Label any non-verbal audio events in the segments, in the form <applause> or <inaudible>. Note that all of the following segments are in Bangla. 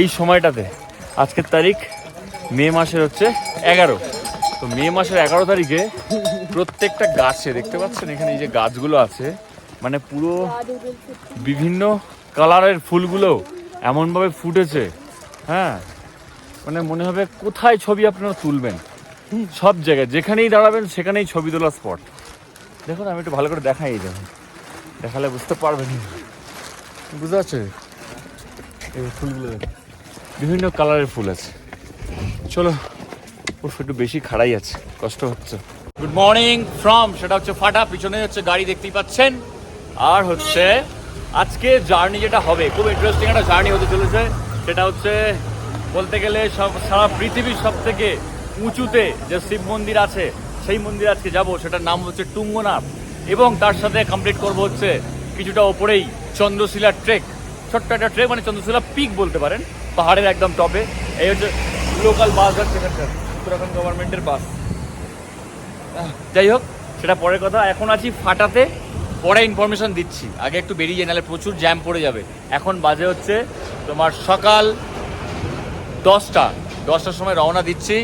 এই সময়টাতে, আজকের তারিখ মে মাসের হচ্ছে এগারো। তো মে মাসের এগারো তারিখে প্রত্যেকটা গাছে, দেখতে পাচ্ছেন এখানে এই যে গাছগুলো আছে মানে পুরো বিভিন্ন কালারের ফুলগুলো এমনভাবে ফুটেছে হ্যাঁ? মানে মনে হবে কোথায় ছবি আপনারা তুলবেন? সব জায়গায়, যেখানেই দাঁড়াবেন সেখানেই ছবি তোলার স্পট। দেখুন, আমি একটু ভালো করে দেখাই দেখুন। দেখালে বুঝতে পারবেন। বুঝতে পারছ এই ফুলগুলো। বিভিন্ন কালারের ফুল আছে। চলো উফ একটু বেশি খাড়াই আছে, কষ্ট হচ্ছে। গুড মর্নিং ফ্রম সেটা হচ্ছে ফাটা, পিছনে হচ্ছে গাড়ি দেখতেই পাচ্ছেন। আর হচ্ছে, আজকে জার্নি যেটা হবে, খুব ইন্টারেস্টিং একটা জার্নি হতে চলেছে। সেটা হচ্ছে, বলতে গেলে সব, সারা পৃথিবীর সব থেকে উঁচুতে যে শিব মন্দির আছে, সেই মন্দির আজকে যাব, সেটার নাম হচ্ছে টুঙ্গনাথ। এবং তার সাথে কমপ্লিট করব হচ্ছে কিছুটা ওপরেই চন্দ্রশিলা ট্রেক ছোট্ট একটা ট্রেক মানে চন্দ্রশিলা পিক বলতে পারেন। পাহাড়ের একদম টপে। এই হচ্ছে লোকাল বাস আছে এখানকার উত্তরাখণ্ড গভর্নমেন্টের বাস যাই হোক, সেটা পরের কথা। এখন আছি ফাটাতে, পরে ইনফরমেশন দিচ্ছি। আগে একটু বেরিয়ে নাহলে প্রচুর জ্যাম পড়ে যাবে। এখন বাজে হচ্ছে তোমার সকাল দশটা। দশটার সময় রওনা দিচ্ছি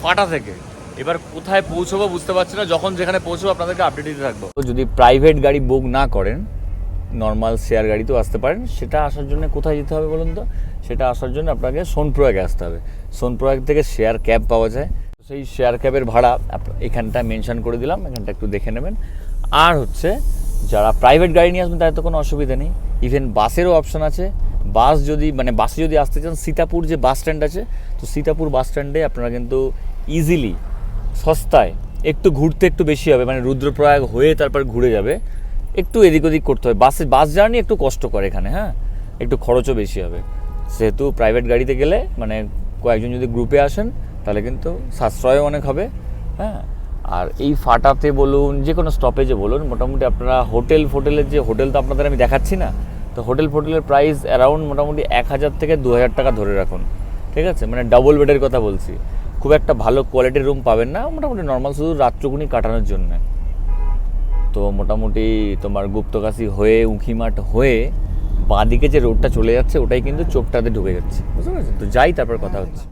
ফাটা থেকে। এবার কোথায় পৌঁছবো বুঝতে পারছি না। যখন যেখানে পৌঁছবো, আপনাদেরকে আপডেট দিতে থাকব। যদি প্রাইভেট গাড়ি বুক না করেন নর্মাল শেয়ার গাড়িতেও আসতে পারেন। সেটা আসার জন্য কোথায় যেতে হবে বলুন তো? সেটা আসার জন্য আপনাকে সোনপ্রয়াগে আসতে হবে। সোনপ্রয়াগ থেকে শেয়ার ক্যাব পাওয়া যায়। সেই শেয়ার ক্যাবের ভাড়া এখানটা মেনশন করে দিলাম। এখানটা একটু দেখে নেবেন। আর হচ্ছে, যারা প্রাইভেট গাড়ি নিয়ে আসবেন, তাদের তো কোনো অসুবিধা নেই। ইভেন বাসেরও অপশন আছে। বাস যদি মানে বাসে যদি আসতে চান, সীতাপুর যে বাস স্ট্যান্ড আছে, তো সীতাপুর বাস স্ট্যান্ডে আপনারা কিন্তু ইজিলি সস্তায় একটু ঘুরতে একটু বেশি হবে। মানে রুদ্রপ্রয়াগ হয়ে তারপর ঘুরে যাবে। একটু এদিক ওদিক করতে হয় বাসে, বাস জার্নি একটু কষ্ট করে এখানে হ্যাঁ? একটু খরচও বেশি হবে। সেহেতু প্রাইভেট গাড়িতে গেলে মানে কয়েকজন যদি গ্রুপে আসেন, তাহলে কিন্তু সাশ্রয় অনেক হবে হ্যাঁ? আর এই ফাটাতে বলুন, যে কোনো স্টপেজে বলুন, মোটামুটি আপনারা হোটেল ফোটেলের যে হোটেল তো আপনাদের আমি দেখাচ্ছি না, তো হোটেল ফোটেলের প্রাইস অ্যারাউন্ড মোটামুটি এক হাজার থেকে দু হাজার টাকা ধরে রাখুন, ঠিক আছে? মানে ডাবল বেডের কথা বলছি। খুব একটা ভালো কোয়ালিটির রুম পাবেন না, মোটামুটি নর্মাল শুধু রাত্রকুনি কাটানোর জন্য। তো মোটামুটি তোমার গুপ্তকাশি হয়ে, উঁখিমাঠ হয়ে বাঁদিকে যে রোডটা চলে যাচ্ছে, ওটাই কিন্তু চোখটাতে ঢুকে যাচ্ছে। বুঝতে পারছেন তো যাই, তারপর কথা হচ্ছে।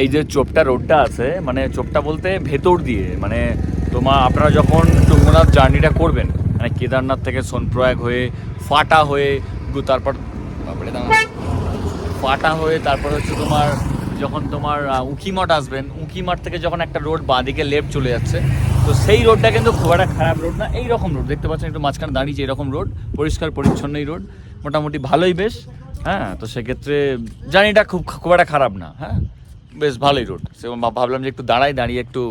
এই যে চোপটা, রোডটা আছে মানে চোপটা বলতে ভেতর দিয়ে মানে তোমার আপনারা যখন টুঙ্গনাথ জার্নিটা করবেন মানে কেদারনাথ থেকে সোনপ্রয়াগ হয়ে, ফাটা হয়ে তারপর ফাটা হয়ে, তারপর হচ্ছে তোমার যখন তোমার উঁকিমাঠ আসবেন উঁকিমাঠ থেকে যখন একটা রোড বাঁদিকে লেফট চলে যাচ্ছে, তো সেই রোডটা কিন্তু খুব একটা খারাপ রোড না এই রকম রোড। দেখতে পাচ্ছেন একটু মাঝখানে দাঁড়িয়েছে এরকম রোড, পরিষ্কার পরিচ্ছন্ন এই রোড, মোটামুটি ভালোই বেশ হ্যাঁ? তো সেক্ষেত্রে জার্নিটা খুব খুব একটা খারাপ না হ্যাঁ? বেশ ভালোই রোড। সে ভাবলাম যে একটু দাঁড়াই, দাঁড়িয়ে একটু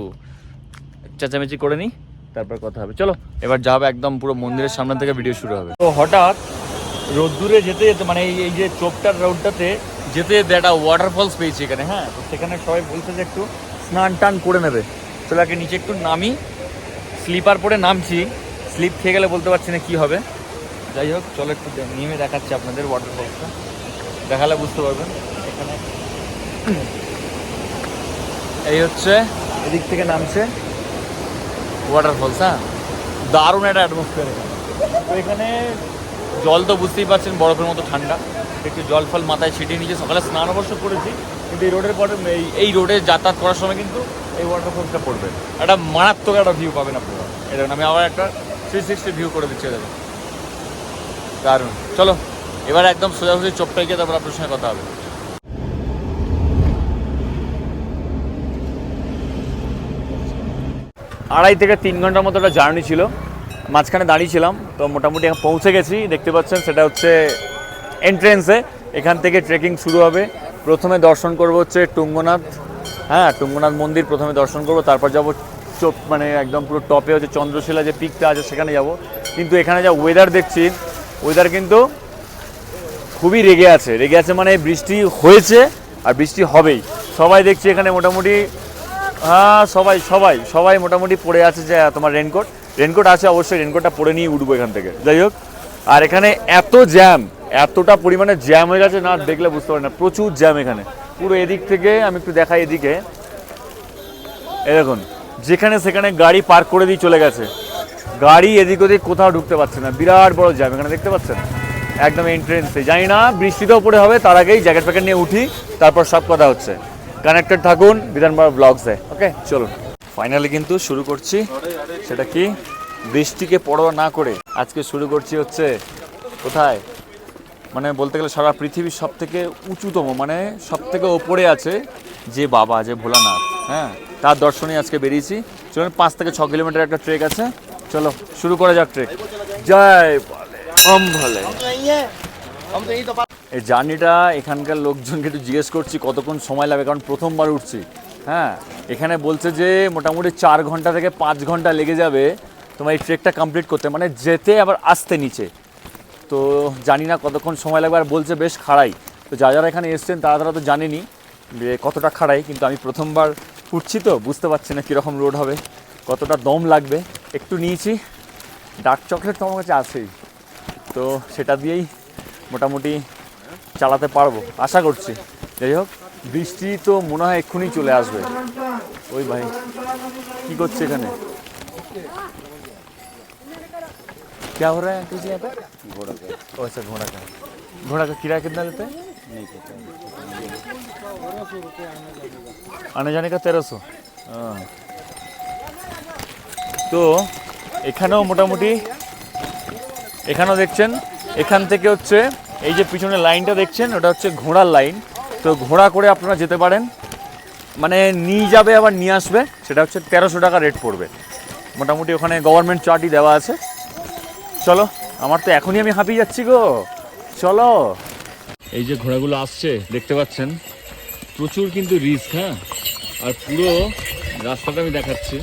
চেঁচামেচি করে নিই, তারপর কথা হবে। চলো, এবার যাবে একদম পুরো মন্দিরের সামনে থেকে ভিডিও শুরু হবে। তো হঠাৎ রোদ্দুরে যেতে যেতে মানে এই যে চোপটার রোডটাতে যেতে যেতে একটা ওয়াটারফলস পেয়েছি এখানে হ্যাঁ? তো সেখানে সবাই বলছে যে একটু স্নান টান করে নেবে। চলো আগে নিচে একটু নামি, স্লিপার পরে নামছি। স্লিপ খেয়ে গেলে বলতে পারছি না কী হবে। যাই হোক, চলো একটু নেমে দেখাচ্ছি আপনাদের ওয়াটারফলসটা দেখালে বুঝতে পারবেন এখানে। এই হচ্ছে, এদিক থেকে নামছে ওয়াটারফলস হ্যাঁ? দারুণ একটা অ্যাটমসফিয়ার এখানে। তো এখানে জল তো বুঝতেই পারছেন, বরফের মতো ঠান্ডা। একটু জল ফল মাথায় ছিটিয়ে নিয়েছে সকালে স্নান অবশ্য করেছি, কিন্তু এই রোডের পরে এই এই রোডে যাতায়াত করার সময় কিন্তু এই ওয়াটারফলসটা পড়বে। একটা মারাত্মক একটা ভিউ পাবেন আপনারা। দেখুন, আমি আবার একটা থ্রি সিক্সটি ভিউ করে দিচ্ছি দেখুন। দারুণ। চলো, এবার একদম সোজাসুজি চোপটায় গিয়ে তারপর আপনার সঙ্গে কথা হবে। আড়াই থেকে তিন ঘণ্টার মতো একটা জার্নি ছিল। মাঝখানে দাঁড়িয়েছিলাম তো মোটামুটি এখন পৌঁছে গেছি। দেখতে পাচ্ছেন, সেটা হচ্ছে এন্ট্রেন্সে এখান থেকে ট্রেকিং শুরু হবে। প্রথমে দর্শন করব হচ্ছে টুঙ্গনাথ। হ্যাঁ টুঙ্গনাথ মন্দির প্রথমে দর্শন করব, তারপর যাব চোপ মানে একদম পুরো টপে হচ্ছে চন্দ্রশিলা যে পিকটা আছে, সেখানে যাব। কিন্তু এখানে যা ওয়েদার দেখছি ওয়েদার কিন্তু খুবই রেগে আছে। রেগে আছে মানে বৃষ্টি হয়েছে আর বৃষ্টি হবেই। সবাই দেখছি এখানে মোটামুটি হ্যাঁ সবাই সবাই সবাই মোটামুটি পড়ে আছে যে তোমার রেনকোট রেনকোট আছে, অবশ্যই রেনকোটটা পরে নিয়ে উঠবো এখান থেকে। যাই হোক, আর এখানে এত জ্যাম এতটা পরিমাণে জ্যাম হয়ে গেছে না দেখলে বুঝতে পারি না। প্রচুর জ্যাম এখানে। পুরো এদিক থেকে আমি একটু দেখাই এদিকে। এ দেখুন, যেখানে সেখানে গাড়ি পার্ক করে দিয়ে চলে গেছে। গাড়ি এদিক ওদিক কোথাও ঢুকতে পারছে না। বিরাট বড় জ্যাম এখানে দেখতে পাচ্ছেন? একদম এন্ট্রেন্সে জানি না বৃষ্টিতেও পড়ে হবে, তার আগেই জ্যাকেট প্যাকেট নিয়ে উঠি, তারপর সব কথা হচ্ছে। কানেক্টেড থাকুন বিধানবার ব্লগসে ওকে চলুন। ফাইনালি কিন্তু শুরু করছি। সেটা কি? বৃষ্টিকে পরোয়া না করে আজকে শুরু করছি হচ্ছে কোথায়? মানে বলতে গেলে সারা পৃথিবীর সব থেকে উঁচুতম মানে সব থেকে ওপরে আছে যে বাবা যে ভোলানাথ। হ্যাঁ তার দর্শনে আজকে বেরিয়েছি। চলুন পাঁচ থেকে ছ কিলোমিটার একটা ট্রেক আছে। চলো শুরু করা যাক ট্রেক জয় বলে ওম এই জার্নিটা এখানকার লোকজনকে একটু জিজ্ঞেস করছি কতক্ষণ সময় লাগবে? কারণ প্রথমবার উঠছি। হ্যাঁ এখানে বলছে যে মোটামুটি চার ঘণ্টা থেকে পাঁচ ঘণ্টা লেগে যাবে তোমার এই ট্রেকটা কমপ্লিট করতে। মানে যেতে আবার আসতে নিচে। তো জানি না কতক্ষণ সময় লাগবে, আর বলছে বেশ খাড়াই। তো যা যারা এখানে এসছেন, তারা তারা তো জানেনি যে কতটা খাড়াই, কিন্তু আমি প্রথমবার উঠছি তো, বুঝতে পারছি না কীরকম রোড হবে, কতটা দম লাগবে। একটু নিয়েছি, ডার্ক চকলেট তো আমার কাছে আছেই। তো সেটা দিয়েই মোটামুটি চালাতে পারব, আশা করছি। যাই হোক, বৃষ্টি তো মনে হয় এক্ষুনি চলে আসবে। ওই ভাই, কি করছে এখানে? क्या हो रहा है अंकल जी यहाँ पे घोड़ा का ओ अच्छा घोड़ा का घोड़ा का किराया कितना लेते हैं नहीं पता आने जाने का तेरह सौ তো এখানেও মোটামুটি এখানেও দেখছেন এখান থেকে হচ্ছে এই যে পিছনে লাইনটা দেখছেন ওটা হচ্ছে ঘোড়ার লাইন তো ঘোড়া করে আপনারা যেতে পারেন মানে নিয়ে যাবে আবার নিয়ে আসবে সেটা হচ্ছে তেরোশো টাকা রেট পড়বে মোটামুটি ওখানে গভর্নমেন্ট চার্টই দেওয়া আছে চলো আমার তো এখনই আমি হাঁপিয়ে যাচ্ছি গো। চলো। এই যে ঘোড়াগুলো আসছে দেখতে পাচ্ছেন? প্রচুর কিন্তু রিস্ক হ্যাঁ? আর পুরো রাস্তাটা আমি দেখাচ্ছি।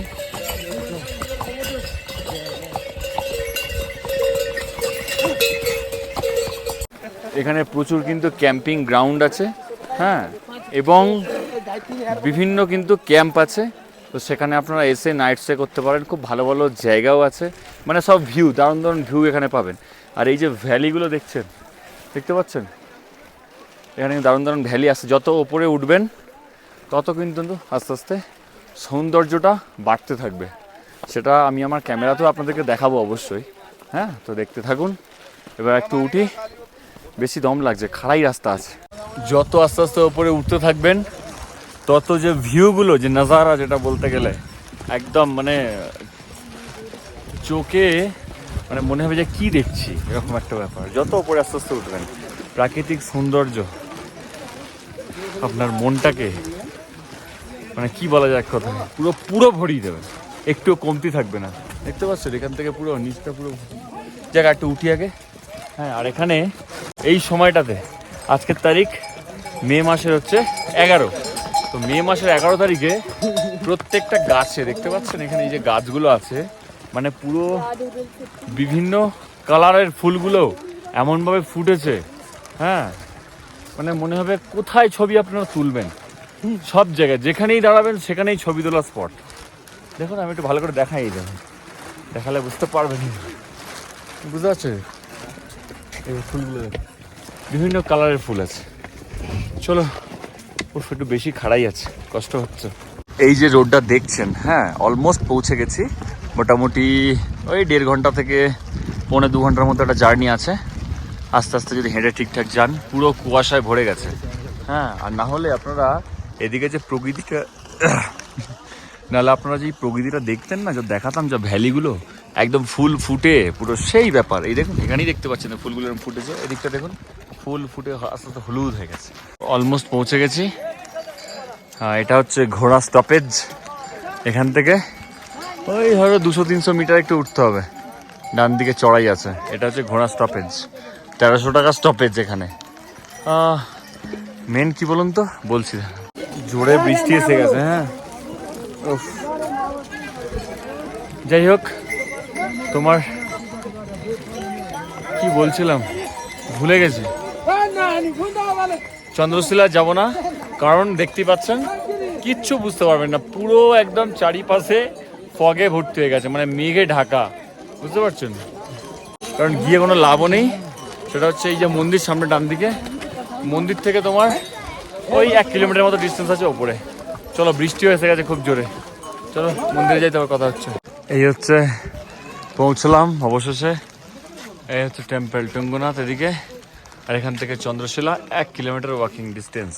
এখানে প্রচুর কিন্তু ক্যাম্পিং গ্রাউন্ড আছে হ্যাঁ? এবং বিভিন্ন কিন্তু ক্যাম্প আছে। তো সেখানে আপনারা এসে নাইট স্টে করতে পারেন। খুব ভালো ভালো জায়গাও আছে। মানে সব ভিউ দারুণ দারুণ ভিউ এখানে পাবেন। আর এই যে ভ্যালিগুলো দেখছেন, দেখতে পাচ্ছেন? এখানে দারুণ দারুণ ভ্যালি আছে। যত ওপরে উঠবেন, তত কিন্তু আস্তে আস্তে সৌন্দর্যটা বাড়তে থাকবে। সেটা আমি আমার ক্যামেরাতেও আপনাদেরকে দেখাবো অবশ্যই। হ্যাঁ তো দেখতে থাকুন। এবার একটু উঠি। বেশি দম লাগছে, খাড়াই রাস্তা আছে। যত আস্তে আস্তে ওপরে উঠতে থাকবেন তত যে ভিউগুলো যে নাজারা যেটা বলতে গেলে, একদম মানে চোখে মানে মনে হবে যে কি দেখছি, এরকম একটা ব্যাপার। যত ওপরে আস্তে আস্তে উঠবেন, প্রাকৃতিক সৌন্দর্য আপনার মনটাকে মানে কি বলা যায় এক কথা পুরো পুরো ভরিয়ে দেবে। একটু কমতি থাকবে না। দেখতে পাচ্ছ এখান থেকে পুরো নিচটা পুরো জায়গা একটু উঠি আগে। হ্যাঁ আর এখানে এই সময়টাতে, আজকের তারিখ মে মাসের হচ্ছে এগারো। তো মে মাসের এগারো তারিখে প্রত্যেকটা গাছে, দেখতে পাচ্ছেন এখানে এই যে গাছগুলো আছে মানে পুরো বিভিন্ন কালারের ফুলগুলো এমনভাবে ফুটেছে হ্যাঁ? মানে মনে হবে কোথায় ছবি আপনারা তুলবেন? সব জায়গায়, যেখানেই দাঁড়াবেন সেখানেই ছবি তোলা স্পট দেখুন, আমি একটু ভালো করে দেখাই দেবেন দেখালে বুঝতে পারবেন। বুঝতে পারছ? এই ফুলগুলো, বিভিন্ন কালারের ফুল আছে। চলো উফ একটু বেশি খাড়াই আছে, কষ্ট হচ্ছে। এই যে রোডটা দেখছেন হ্যাঁ অলমোস্ট পৌঁছে গেছি। মোটামুটি ওই দেড় ঘণ্টা থেকে পৌনে দু ঘণ্টার মতো একটা জার্নি আছে। আস্তে আস্তে যদি হেঁটে ঠিকঠাক যান, পুরো কুয়াশায় ভরে গেছে। হ্যাঁ আর না হলে আপনারা এদিকে যে প্রকৃতিটা <coughs> নাহলে আপনারা যে প্রকৃতিটা দেখতেন না, যে দেখাতাম যে ভ্যালিগুলো একদম ফুল ফুটে, পুরো সেই ব্যাপার। এই দেখুন, এখানেই দেখতে পাচ্ছেন ফুলগুলো এরকম ফুটেছে। এদিকটা দেখুন, ফুল ফুটে আস্তে আস্তে হলুদ হয়ে গেছে। অলমোস্ট পৌঁছে গেছি। হ্যাঁ এটা হচ্ছে ঘোড়া স্টপেজ। এখান থেকে ওই ধরো দুশো তিনশো মিটার একটু উঠতে হবে। ডান দিকে চড়াই আছে। এটা হচ্ছে ঘোড়া স্টপেজ। তেরোশো টাকা স্টপেজ এখানে। মেন কি বলুন তো? বলছি। জোরে বৃষ্টি এসে গেছে হ্যাঁ। যাই হোক তোমার কি বলছিলাম? ভুলে গেছি। চন্দ্রশিলা যাব না, কারণ দেখতে পাচ্ছেন, কিচ্ছু বুঝতে পারবেন না। পুরো একদম চারিপাশে ফগে ভর্তি হয়ে গেছে মানে মেঘে ঢাকা। বুঝতে পারছেন? কারণ গিয়ে কোনো লাভও নেই। সেটা হচ্ছে এই যে মন্দির সামনে ডান দিকে। মন্দির থেকে তোমার ওই এক কিলোমিটার মতো ডিস্টেন্স আছে ওপরে। চলো বৃষ্টিও এসে গেছে খুব জোরে। চলো, মন্দিরে যাই হবে কথা হচ্ছে। এই হচ্ছে পৌঁছলাম অবশেষে। এই হচ্ছে টেম্পল টুঙ্গুনাথ এদিকে। আর এখান থেকে চন্দ্রশিলা, এক কিলোমিটার ওয়াকিং ডিস্টেন্স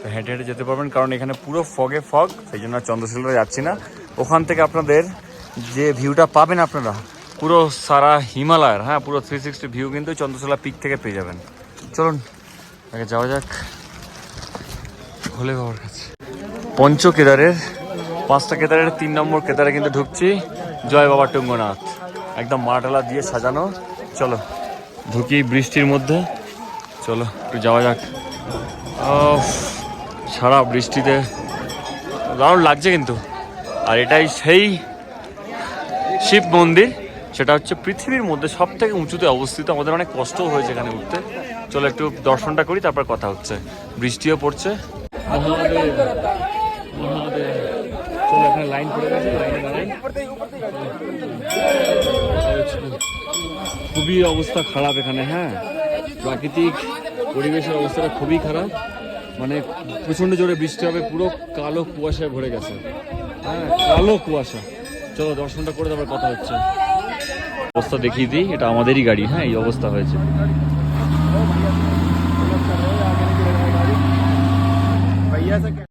তো হেঁটে হেঁটে যেতে পারবেন, কারণ এখানে পুরো ফগে ফগ সেই জন্য চন্দ্রশিলা যাচ্ছি না। ওখান থেকে আপনাদের যে ভিউটা পাবেন আপনারা, পুরো সারা হিমালয়ের হ্যাঁ পুরো থ্রি সিক্সটি ভিউ কিন্তু চন্দ্রশিলা পিক থেকে পেয়ে যাবেন। চলুন, আগে যাওয়া যাক ভোলে বাবার কাছে। পঞ্চ কেদারের পাঁচটা কেদারের তিন নম্বর কেদারে কিন্তু ঢুকছি। জয় বাবা টুঙ্গনাথ। একদম মাটালা দিয়ে সাজানো। চলো, ঢুকি বৃষ্টির মধ্যে। চলো, একটু যাওয়া যাক। সারা বৃষ্টিতে দারুণ লাগছে কিন্তু। আর এটাই সেই শিব মন্দির, সেটা হচ্ছে পৃথিবীর মধ্যে সব থেকে উঁচুতে অবস্থিত। আমাদের অনেক কষ্টও হয়েছে এখানে উঠতে। চলো, একটু দর্শনটা করি, তারপর কথা হচ্ছে। বৃষ্টিও পড়ছে। লাইন পড়ে গেছে খুবই অবস্থা খারাপ এখানে হ্যাঁ? প্রাকৃতিক পরিবেশের অবস্থাটা খুবই খারাপ। মানে প্রচণ্ড জোরে বৃষ্টি হবে, পুরো কালো কুয়াশায় ভরে গেছে। হ্যাঁ কালো কুয়াশা। চলো, দর্শনটা করে তারপর কথা হচ্ছে। অবস্থা দেখিয়ে দিই, এটা আমাদেরই গাড়ি হ্যাঁ এই অবস্থা হয়েছে।